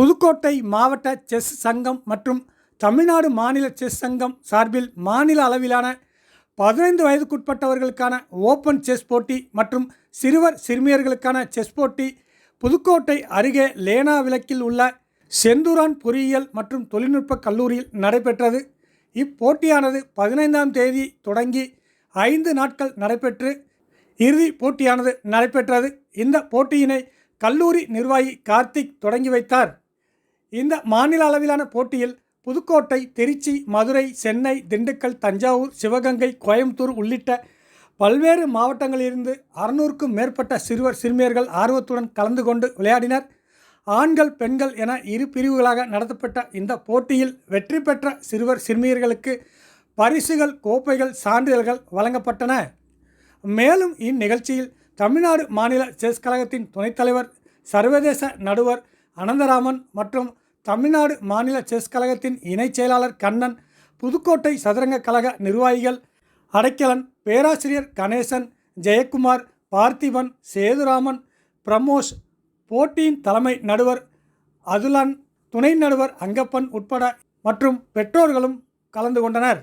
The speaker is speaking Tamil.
புதுக்கோட்டை மாவட்ட செஸ் சங்கம் மற்றும் தமிழ்நாடு மாநில செஸ் சங்கம் சார்பில் மாநில அளவிலான பதினைந்து வயதுக்குட்பட்டவர்களுக்கான ஓப்பன் செஸ் போட்டி மற்றும் சிறுவர் சிறுமியர்களுக்கான செஸ் போட்டி புதுக்கோட்டை அருகே லேனா விளக்கில் உள்ள செந்தூரான் பொறியியல் மற்றும் தொழில்நுட்ப கல்லூரியில் நடைபெற்றது. இப்போட்டியானது பதினைந்தாம் தேதி தொடங்கி ஐந்து நாட்கள் நடைபெற்று இறுதி போட்டியானது நடைபெற்றது. இந்த போட்டியினை கல்லூரி நிர்வாகி கார்த்திக் தொடங்கி வைத்தார். இந்த மாநில அளவிலான போட்டியில் புதுக்கோட்டை திருச்சி மதுரை சென்னை திண்டுக்கல் தஞ்சாவூர் சிவகங்கை கோயம்புத்தூர் உள்ளிட்ட பல்வேறு மாவட்டங்களிலிருந்து அறுநூறுக்கும் மேற்பட்ட சிறுவர் சிறுமியர்கள் ஆர்வத்துடன் கலந்து கொண்டு விளையாடினர். ஆண்கள் பெண்கள் என இரு பிரிவுகளாக நடத்தப்பட்ட இந்த போட்டியில் வெற்றி பெற்ற சிறுவர் சிறுமியர்களுக்கு பரிசுகள் கோப்பைகள் சான்றிதழ்கள் வழங்கப்பட்டன. மேலும் இந்நிகழ்ச்சியில் தமிழ்நாடு மாநில செஸ் கழகத்தின் துணைத் தலைவர் சர்வதேச நடுவர் அனந்தராமன் மற்றும் தமிழ்நாடு மாநில செஸ் கழகத்தின் இணைச் செயலாளர் கண்ணன் புதுக்கோட்டை சதுரங்க கழக நிர்வாகிகள் அடைக்கலன் பேராசிரியர் கணேசன் ஜெயக்குமார் பார்த்திபன் சேதுராமன் பிரமோஷ் போட்டியின் தலைமை நடுவர் அதுலன் துணை நடுவர் அங்கப்பன் உட்பட மற்றும் பெற்றோர்களும் கலந்து கொண்டனர்.